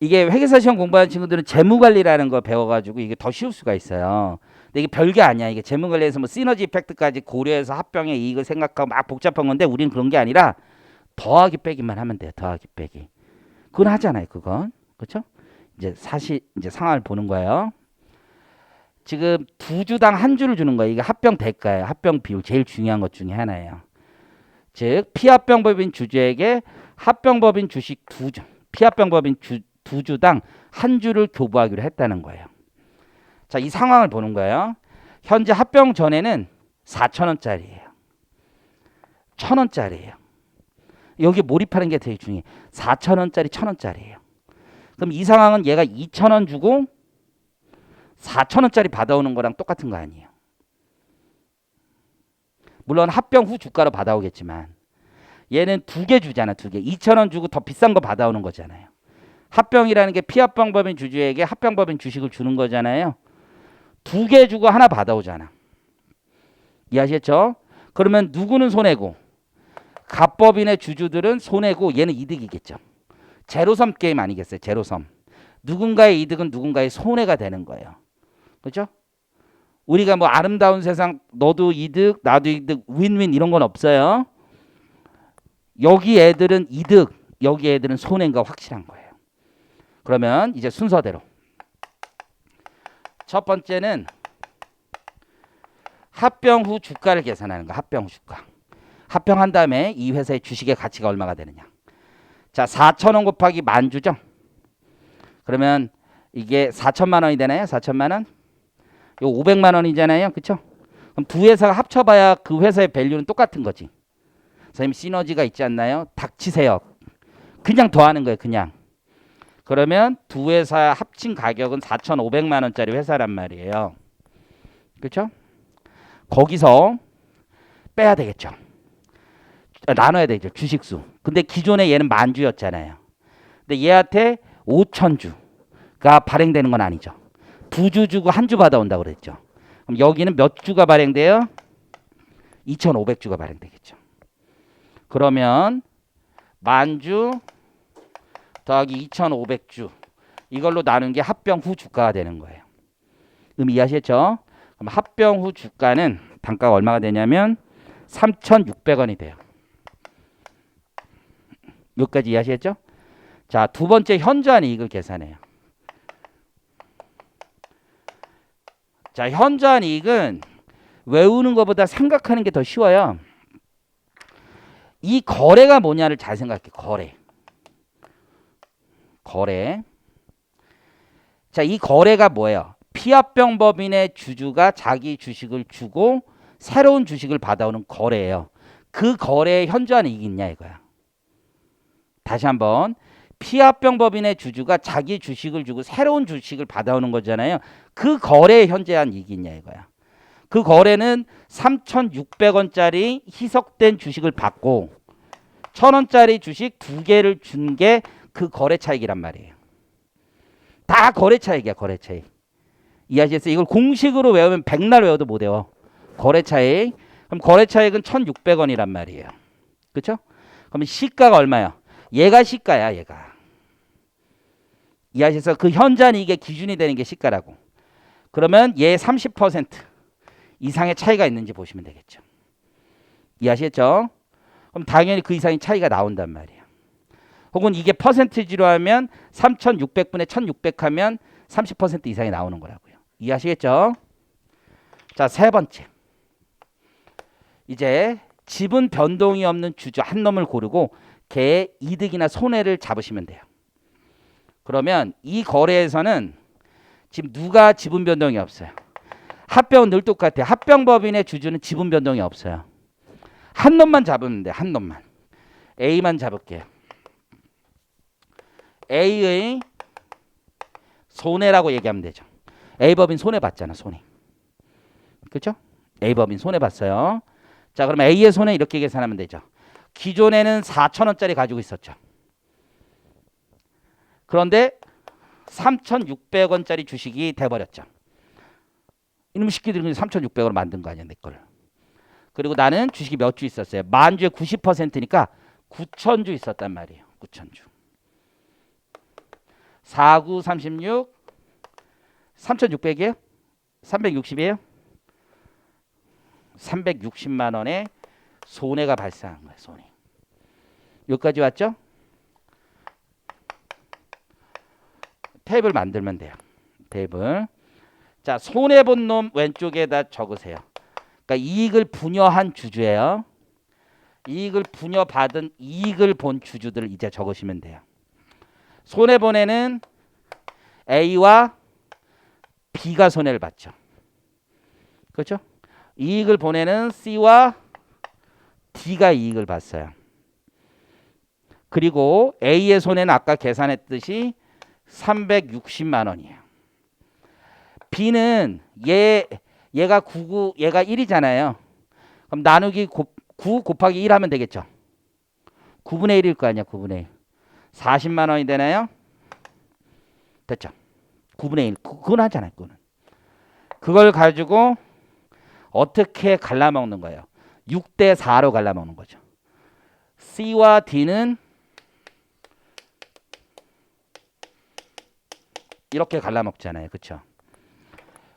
이게 회계사 시험 공부하는 친구들은 재무 관리라는 거 배워가지고 이게 더 쉬울 수가 있어요. 근데 이게 별게 아니야. 이게 재무 관리에서 뭐 시너지 이펙트까지 고려해서 합병의 이익을 생각하고 막 복잡한 건데 우리는 그런 게 아니라 더하기 빼기만 하면 돼요. 더하기 빼기. 그건 하잖아요. 그건 그렇죠? 이제 사실 이제 상황을 보는 거예요. 지금 두 주당 한 주를 주는 거예요. 이게 합병 대가예요. 합병 비율 제일 중요한 것 중에 하나예요. 즉 피합병법인 주주에게 합병법인 주식 두 주, 피합병법인 주, 두 주당 한 주를 교부하기로 했다는 거예요. 자, 이 상황을 보는 거예요. 현재 합병 전에는 4천 원짜리예요. 천 원짜리예요. 여기 몰입하는 게 되게 중요해. 4천 원짜리, 천 원짜리예요. 그럼 이 상황은 얘가 2천 원 주고 4천 원짜리 받아오는 거랑 똑같은 거 아니에요. 물론 합병 후 주가로 받아오겠지만 얘는 두 개 주잖아, 두 개. 2천 원 주고 더 비싼 거 받아오는 거잖아요. 합병이라는 게 피합병법인 주주에게 합병법인 주식을 주는 거잖아요. 두 개 주고 하나 받아오잖아. 이해하셨죠? 그러면 누구는 손해고 갑법인의 주주들은 손해고 얘는 이득이겠죠. 제로섬 게임 아니겠어요? 제로섬. 누군가의 이득은 누군가의 손해가 되는 거예요. 그렇죠? 우리가 뭐 아름다운 세상 너도 이득 나도 이득 윈윈 이런 건 없어요. 여기 애들은 이득 여기 애들은 손해인 거 확실한 거예요. 그러면 이제 순서대로 첫 번째는 합병 후 주가를 계산하는 거. 합병 후 주가. 합병한 다음에 이 회사의 주식의 가치가 얼마가 되느냐. 자, 4천 원 곱하기 만 주죠. 그러면 이게 4천만 원이 되나요? 4천만 원? 요 500만 원이잖아요. 그렇죠? 그럼 두 회사가 합쳐봐야 그 회사의 밸류는 똑같은 거지. 선생님 시너지가 있지 않나요? 닥치세요. 그냥 더하는 거예요. 그냥. 그러면 두 회사 합친 가격은 4,500만 원짜리 회사란 말이에요. 그렇죠? 거기서 빼야 되겠죠. 아, 나눠야 되죠. 주식수. 근데 기존에 얘는 만 주였잖아요. 근데 얘한테 5천 주가 발행되는 건 아니죠. 두 주 주고 한 주 받아온다고 그랬죠. 그럼 여기는 몇 주가 발행돼요? 2,500주가 발행되겠죠. 그러면 만주 더하기 2,500주 이걸로 나눈 게 합병 후 주가가 되는 거예요. 의미 이해하셨죠? 그럼 합병 후 주가는 단가가 얼마가 되냐면 3,600원이 돼요. 여기까지 이해하시겠죠? 자, 두 번째 현저한 이익을 계산해요. 자, 현저한 이익은 외우는 것보다 생각하는 게 더 쉬워요. 이 거래가 뭐냐를 잘 생각해. 거래. 거래. 자, 이 거래가 뭐예요? 피합병 법인의 주주가 자기 주식을 주고 새로운 주식을 받아오는 거래예요. 그 거래에 현저한 이익이 있냐 이거야. 다시 한번 피합병 법인의 주주가 자기 주식을 주고 새로운 주식을 받아오는 거잖아요. 그 거래에 현재한 이익이 있냐 이거야. 그 거래는 3,600원짜리 희석된 주식을 받고 1,000원짜리 주식 두 개를 준 게 그 거래 차익이란 말이에요. 다 거래 차익이야, 거래 차익. 이해하시겠어요? 이걸 공식으로 외우면 백날 외워도 못 외워. 거래 차익. 그럼 거래 차익은 1,600원이란 말이에요. 그렇죠? 그러면 시가가 얼마야? 얘가 시가야, 얘가. 이해하셔서 그 이게 기준이 되는 게 시가라고. 그러면 얘 30% 이상의 차이가 있는지 보시면 되겠죠. 이해하시겠죠? 그럼 당연히 그 이상의 차이가 나온단 말이에요. 혹은 이게 퍼센티지로 하면 3,600분의 1,600 하면 30% 이상이 나오는 거라고요. 이해하시겠죠? 자, 세 번째. 이제 지분 변동이 없는 주주 한 놈을 고르고 걔의 이득이나 손해를 잡으시면 돼요. 그러면 이 거래에서는 지금 누가 지분 변동이 없어요. 합병은 늘 똑같아요. 합병법인의 주주는 지분 변동이 없어요. 한 놈만 잡으면 돼. 한 놈만. A만 잡을게요. A의 손해라고 얘기하면 되죠. A 법인 손해 봤잖아, 손해. 그렇죠? A 법인 손해 봤어요. 자, 그럼 A의 손해 이렇게 계산하면 되죠. 기존에는 4천 원짜리 가지고 있었죠. 그런데 3,600원짜리 주식이 돼 버렸죠. 이놈 새끼들이 3,600원을 만든 거 아니야, 내 거를. 그리고 나는 주식이 몇 주 있었어요. 만 주의 90%니까 9천 주 있었단 말이에요. 9천 주. 49, 36, 3,600이에요? 360이에요? 360만 원의 손해가 발생한 거예요. 손해. 여기까지 왔죠? 탭을 만들면 돼요. 탭을. 자, 손해 본 놈 왼쪽에다 적으세요. 그러니까 이익을 분여한 주주예요. 이익을 분여받은 이익을 본 주주들을 이제 적으시면 돼요. 손해 본 애는 A와 B가 손해를 봤죠. 그렇죠? 이익을 보내는 C와 D가 이익을 봤어요. 그리고 A의 손해는 아까 계산했듯이 360만 원이에요. B는 얘 얘가 99 얘가 1이잖아요. 그럼 나누기 곱, 9 곱하기 1 하면 되겠죠. 9분의 1일 거 아니야. 9분의 1. 40만 원이 되나요? 됐죠. 9분의 1. 그- 그건 하잖아요. 그거는. 그걸 가지고 어떻게 갈라먹는 거예요? 6대 4로 갈라먹는 거죠. C와 D는 이렇게 갈라먹잖아요. 그렇죠?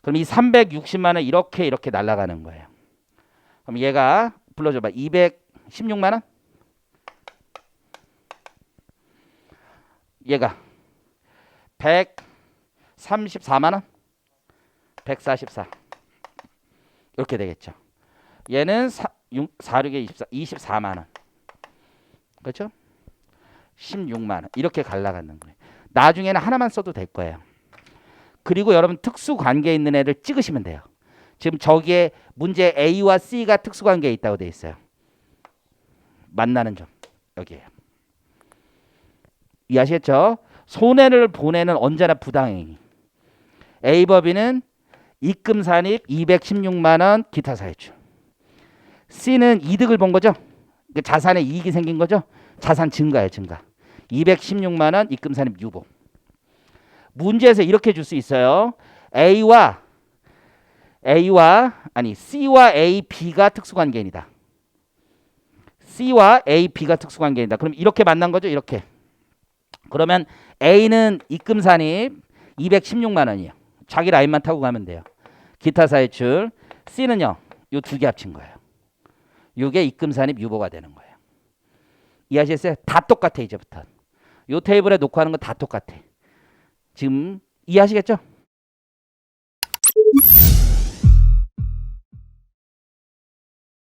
그럼 이 360만 원 이렇게 이렇게 날아가는 거예요. 그럼 얘가 불러줘 봐. 216만 원? 얘가 134만 원? 144. 이렇게 되겠죠. 얘는 4, 6, 46에 24, 24만 원. 그렇죠? 16만 원. 이렇게 갈라가는 거예요. 나중에는 하나만 써도 될 거예요. 그리고 여러분 특수 관계에 있는 애를 찍으시면 돼요. 지금 저기에 문제 A와 C가 특수 관계에 있다고 돼 있어요. 만나는 점 여기에요. 이해하시겠죠? 손해를 보내는 언제나 부당행위. A 법인은 입금 산입 216만 원 기타 사회출. C는 이득을 본 거죠. 그 자산에 이익이 생긴 거죠. 자산 증가예요, 증가. 216만 원 입금 산입 유보. 문제에서 이렇게 줄 수 있어요. A와 A와 아니 C와 A, B가 특수관계인이다. C와 A, B가 특수관계인이다. 그럼 이렇게 만난 거죠, 이렇게. 그러면 A는 입금 산입 216만 원이에요. 자기 라인만 타고 가면 돼요. 기타 사회출. C는요. 요 두 개 합친 거예요. 요게 입금 산입 유보가 되는 거예요. 이해하셨어요? 다 똑같아 이제부터. 요 테이블에 놓고 하는 건다 똑같아. 지금 이해하시겠죠?